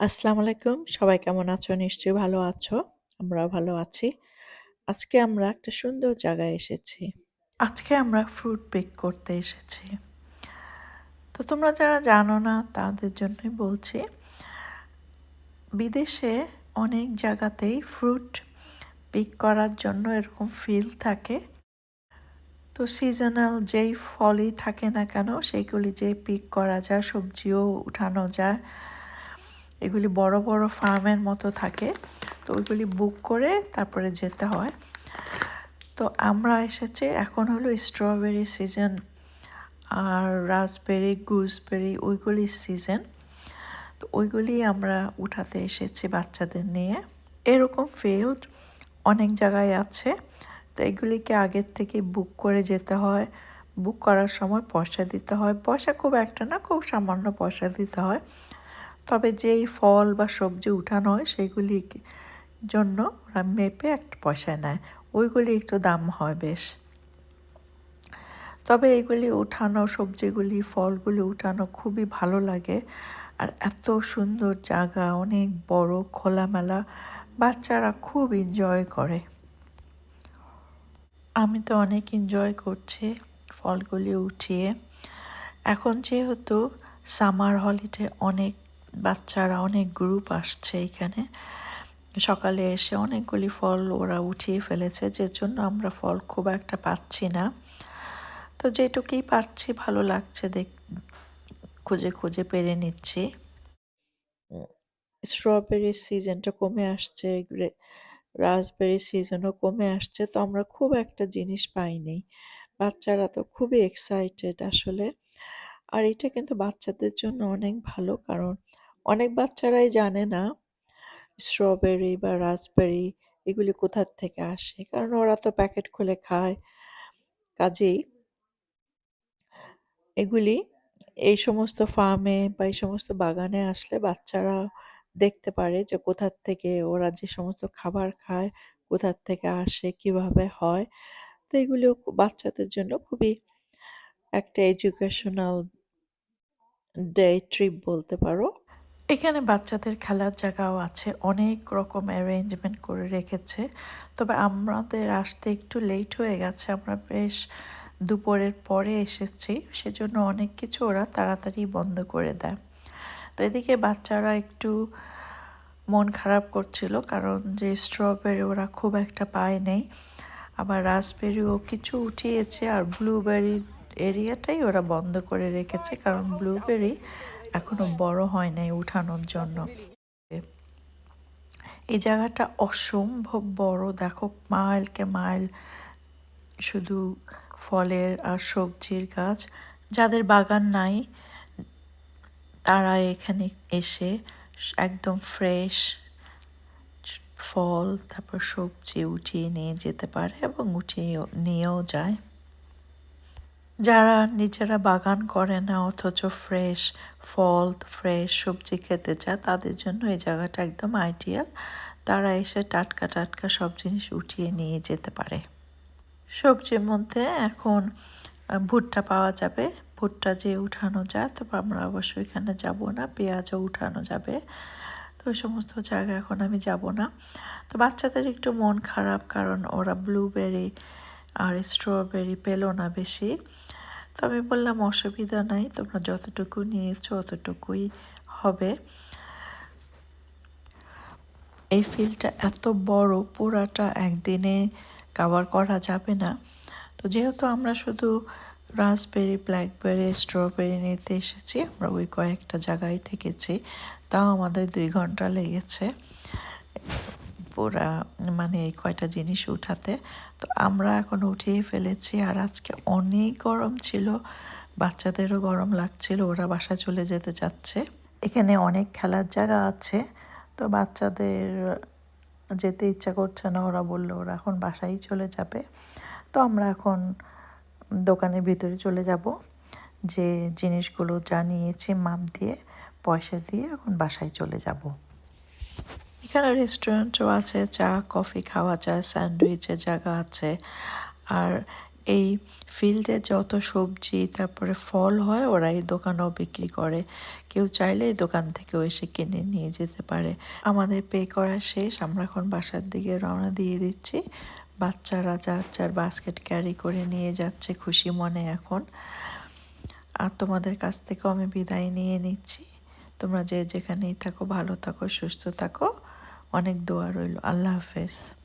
আসসালামু আলাইকুম। সবাই কেমন আছো? নিশ্চয়ই ভালো আছো। আমরাও ভালো আছি। আজকে আমরা একটা সুন্দর জায়গায় এসেছি। আজকে আমরা ফ্রুট পিক করতে এসেছি। তো তোমরা যারা জানো না, তাদের জন্যই বলছি। বিদেশে অনেক জায়গাতেই ফ্রুট পিক করার জন্য এরকম ফিল থাকে। তো সিজনাল যেই ফলই থাকে না কেন সেইগুলি যে পিক করা যায়, সবজিও উঠানো যায় এগুলি বড় বড় ফার্মের মতো থাকে, তো ওইগুলি বুক করে তারপরে যেতে হয়। তো আমরা এসেছি, এখন হলো স্ট্রবেরি সিজন আর রাসবেরি গুজবেরি ওইগুলি সিজন তো ওইগুলি আমরা উঠাতে এসেছি বাচ্চাদের নিয়ে। এরকম ফিল্ড অনেক জায়গায় আছে, তো এগুলিকে আগের থেকে বুক করে যেতে হয়। বুক করার সময় পয়সা দিতে হয়। পয়সা খুব একটা না, খুব সামান্য পয়সা দিতে হয়। তবে যেই ফল বা সবজি উঠানো হয় সেগুলি জন্য ওরা মেপে একটা পয়সা নেয়। ওইগুলি একটু দাম হয় বেশ। তবে এইগুলি উঠানো, সবজিগুলি, ফলগুলি উঠানো খুবই ভালো লাগে। আর এত সুন্দর জায়গা, অনেক বড় খোলামেলা, বাচ্চারা খুব এনজয় করে। আমি তো অনেক এনজয় করছি ফলগুলি উঠিয়ে। এখন যেহেতু সামার হলিডে অনেক বাচ্চারা অনেক গ্রুপ আসছে এখানে। সকালে এসে অনেকগুলি ফল ওরা উঠিয়ে ফেলেছে যে জন্য আমরা ফল খুব একটা পাচ্ছি না। তো যেটুকুই পাচ্ছি ভালো লাগছে দেখ, খুঁজে খুঁজে পেরে নিচ্ছি। স্ট্রবেরি সিজনটা কমে আসছে রাসবেরি সিজনও কমে আসছে, তো আমরা খুব একটা জিনিস পাইনি। বাচ্চারা তো খুবই এক্সাইটেড আসলে। আর এটা কিন্তু বাচ্চাদের জন্য অনেক ভালো, কারণ অনেক বাচ্চারাই জানে না স্ট্রবেরি বা রাসবেরি এগুলি কোথার থেকে আসে। কারণ ওরা তো প্যাকেট খুলে খায়। কাজেই এগুলি এই সমস্ত ফার্মে বা এই সমস্ত বাগানে আসলে বাচ্চারা দেখতে পারে যে কোথার থেকে ওরা যে সমস্ত খাবার খায় কোথার থেকে আসে, কীভাবে হয়। তো এগুলিও বাচ্চাদের জন্য খুবই একটা এডুকেশনাল ডে ট্রিপ বলতে পারো। এখানে বাচ্চাদের খেলার জায়গাও আছে, অনেক রকম অ্যারেঞ্জমেন্ট করে রেখেছে। তবে আমাদের আসতে একটু লেট হয়ে গেছে, আমরা বেশ দুপুরের পরে এসেছি, সেজন্য অনেক কিছু ওরা তাড়াতাড়ি বন্ধ করে দেয়। তো এদিকে বাচ্চারা একটু মন খারাপ করছিল, কারণ যে স্ট্রবেরি ওরা খুব একটা পায় নেই। আবার রাসবেরিও কিছু উঠিয়েছে, আর ব্লুবেরি এরিয়াটাই ওরা বন্ধ করে রেখেছে, কারণ ব্লুবেরি এখনও বড় হয় নাই উঠানোর জন্য। এই জায়গাটা অসম্ভব বড়। দেখো মাইলকে মাইল শুধু ফলের আর সবজির গাছ। যাদের বাগান নাই, তারা এখানে এসে একদম ফ্রেশ ফল, তারপর সবজি উঠিয়ে নিয়ে যেতে পারে এবং উঠিয়ে নিয়েও যায়। যারা নিজেরা বাগান করে না, অথচ ফ্রেশ ফল ফ্রেশ সবজি খেতে চায়, তাদের জন্য এই জায়গাটা একদম আইডিয়াল তারা এসে টাটকা টাটকা সব জিনিস উঠিয়ে নিয়ে যেতে পারে। সবজির মধ্যে এখন ভুট্টা পাওয়া যাবে। ভুট্টা যে উঠানো যায়, তো আমরা অবশ্যই এখানে যাব না, পেঁয়াজও উঠানো যাবে। তো ওই সমস্ত জায়গা এখন আমি যাব না। তো বাচ্চাদের একটু মন খারাপ, কারণ ওরা ব্লুবেরি আর স্ট্রবেরি পেল না বেশি। তো আমি বললাম, অসুবিধা নাই, তোমরা যতটুকু নিয়েছো অতটুকুই হবে। এই ফিল্ডটা এত বড়, পুরাটা একদিনে কাভার করা যাবে না। তো যেহেতু আমরা শুধু রাসবেরি ব্ল্যাকবেরি স্ট্রবেরি নিতে এসেছি, আমরা ওই কয়েকটা জায়গায় থেকেছি, তাও আমাদের দুই ঘণ্টা লেগেছে। পুরা মানে এই কয়টা জিনিস উঠাতে। তো আমরা এখন উঠিয়ে ফেলেছি আর আজকে অনেক গরম ছিল, বাচ্চাদেরও গরম লাগছিল, ওরা বাসা চলে যেতে চাচ্ছে। এখানে অনেক খেলার জায়গা আছে, তো বাচ্চাদের যেতে ইচ্ছা করছে না, ওরা বলল ওরা এখন বাসায় চলে যাবে। তো আমরা এখন দোকানের ভিতরে চলে যাব, যে জিনিসগুলো যা নিয়েছি মাপ দিয়ে, পয়সা দিয়ে এখন বাসায় চলে যাব। এখানে রেস্টুরেন্টও আছে চা কফি খাওয়া যায় স্যান্ডউইচের জায়গা আছে। আর এই ফিল্ডে যত সবজি, তারপরে ফল হয়, ওরা এই দোকানেও বিক্রি করে। কেউ চাইলে এই দোকান থেকেও এসে কিনে নিয়ে যেতে পারে। আমাদের পে করা শেষ, আমরা এখন বাসার দিকে রওনা দিয়ে দিচ্ছি। বাচ্চারা যার বাস্কেট ক্যারি করে নিয়ে যাচ্ছে, খুশি মনে এখন। আর তোমাদের কাছ থেকেও আমি বিদায় নিয়ে নিচ্ছি। তোমরা যে যেখানেই থাকো, ভালো থাকো, সুস্থ থাকো। অনেক দোয়া রইল। আল্লাহ হাফেজ।